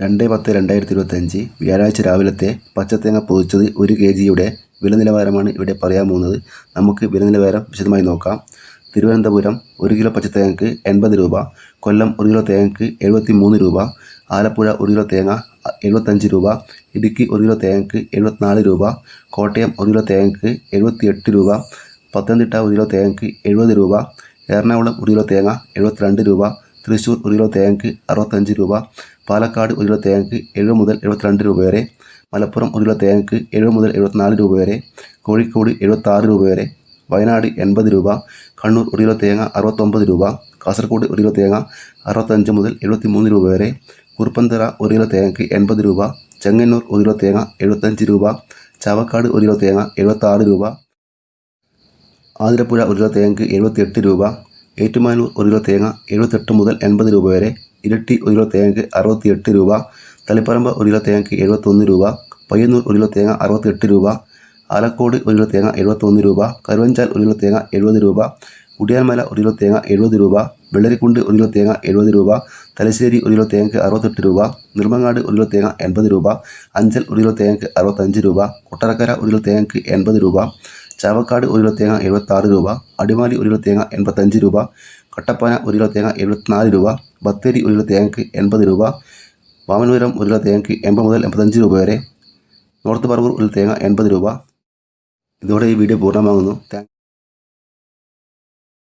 രണ്ട് പത്ത് രണ്ടായിരത്തി ഇരുപത്തഞ്ച് വ്യാഴാഴ്ച രാവിലത്തെ പച്ചത്തേങ്ങ പൊതിച്ചത് ഒരു കെ ജിയുടെ വില നിലവാരമാണ് ഇവിടെ പറയാൻ പോകുന്നത്. നമുക്ക് വില നിലവാരം വിശദമായി നോക്കാം. തിരുവനന്തപുരം ഒരു കിലോ പച്ചത്തേങ്ങക്ക് എൺപത് രൂപ കൊല്ലം ഒരു കിലോ തേങ്ങക്ക് എഴുപത്തി മൂന്ന് രൂപ ആലപ്പുഴ ഒരു കിലോ തേങ്ങ എഴുപത്തഞ്ച് രൂപ ഇടുക്കി ഒരു കിലോ തേങ്ങക്ക് എഴുപത്തിനാല് രൂപ കോട്ടയം ഒരു കിലോ തേങ്ങക്ക് എഴുപത്തിയെട്ട് രൂപ പത്തനംതിട്ട ഒരു കിലോ തേങ്ങക്ക് എഴുപത് രൂപ എറണാകുളം ഒരു കിലോ തേങ്ങ എഴുപത്തിരണ്ട് രൂപ തൃശ്ശൂർ ഒരു കിലോ തേങ്ങക്ക് അറുപത്തഞ്ച് രൂപ പാലക്കാട് ഒരു കിലോ തേങ്ങക്ക് എഴുപത് മുതൽ എഴുപത്തിരണ്ട് രൂപ വരെ മലപ്പുറം ഒരു കിലോ തേങ്ങക്ക് എഴുപത് മുതൽ എഴുപത്തിനാല് രൂപ വരെ കോഴിക്കോട് എഴുപത്താറ് രൂപ വരെ വയനാട് എൺപത് രൂപ കണ്ണൂർ ഒരു കിലോ തേങ്ങ അറുപത്തൊമ്പത് രൂപ കാസർഗോഡ് ഒരു കിലോ തേങ്ങ അറുപത്തഞ്ച് മുതൽ എഴുപത്തി മൂന്ന് രൂപ വരെ കുറുപ്പന്തറ ഒരു കിലോ തേങ്ങയ്ക്ക് എൺപത് രൂപ ചെങ്ങന്നൂർ ഒരു കിലോ തേങ്ങ എഴുപത്തഞ്ച് രൂപ ചാവക്കാട് ഒരു കിലോ തേങ്ങ എഴുപത്താറ് രൂപ ആതിരപ്പുഴ ഒരു കിലോ തേങ്ങയ്ക്ക് എഴുപത്തിയെട്ട് രൂപ ഏറ്റുമാനൂർ ഒരു കിലോ തേങ്ങ എഴുപത്തെട്ട് മുതൽ എൺപത് രൂപ വരെ. ഇരട്ടി ഒരു കിലോ തേങ്ങയ്ക്ക് അറുപത്തിയെട്ട് രൂപ. തളിപ്പറമ്പ് ഒരു കിലോ തേങ്ങയ്ക്ക് എഴുപത്തൊന്ന് രൂപ. പയ്യന്നൂർ ഒരു കിലോ തേങ്ങ അറുപത്തെട്ട് രൂപ. ആലക്കോട് ഒരു കിലോ തേങ്ങ എഴുപത്തൊന്ന് രൂപ. കരുവഞ്ചാൽ ഒരു കിലോ തേങ്ങ എഴുപത് രൂപ. കുടിയാൻമല ഒരു കിലോ തേങ്ങ എഴുപത് രൂപ. വെള്ളരിക്കുണ്ട് ഒരു കിലോ തേങ്ങ എഴുപത് രൂപ. തലശ്ശേരി ഒരു കിലോ തേങ്ങയ്ക്ക് അറുപത്തെട്ട് രൂപ. നിർമ്മങ്ങാട് ഒരു കിലോ തേങ്ങ എൺപത് രൂപ. അഞ്ചൽ ഒരു കിലോ തേങ്ങയ്ക്ക് അറുപത്തഞ്ച് രൂപ. കൊട്ടാരക്കര ഒരു കിലോ തേങ്ങയ്ക്ക് എൺപത് രൂപ. ചാവക്കാട് ഒരു കിലോ തേങ്ങ എഴുപത്താറ് രൂപ അടിമാലി ഒരു കിലോ തേങ്ങ എൺപത്തഞ്ച് രൂപ കട്ടപ്പന ഒരു കിലോ തേങ്ങ എഴുപത്തിനാല് രൂപ ബത്തേരി ഒരു കിലോ തേങ്ങയ്ക്ക് എൺപത് രൂപ വാമനപുരം ഒരു കിലോ തേങ്ങയ്ക്ക് എൺപത് മുതൽ എൺപത്തഞ്ച് രൂപ വരെ നോർത്ത് പറവൂർ ഒരു തേങ്ങ എൺപത് രൂപ. ഇതോടെ ഈ വീഡിയോ പൂർണമാകുന്നു. താങ്ക്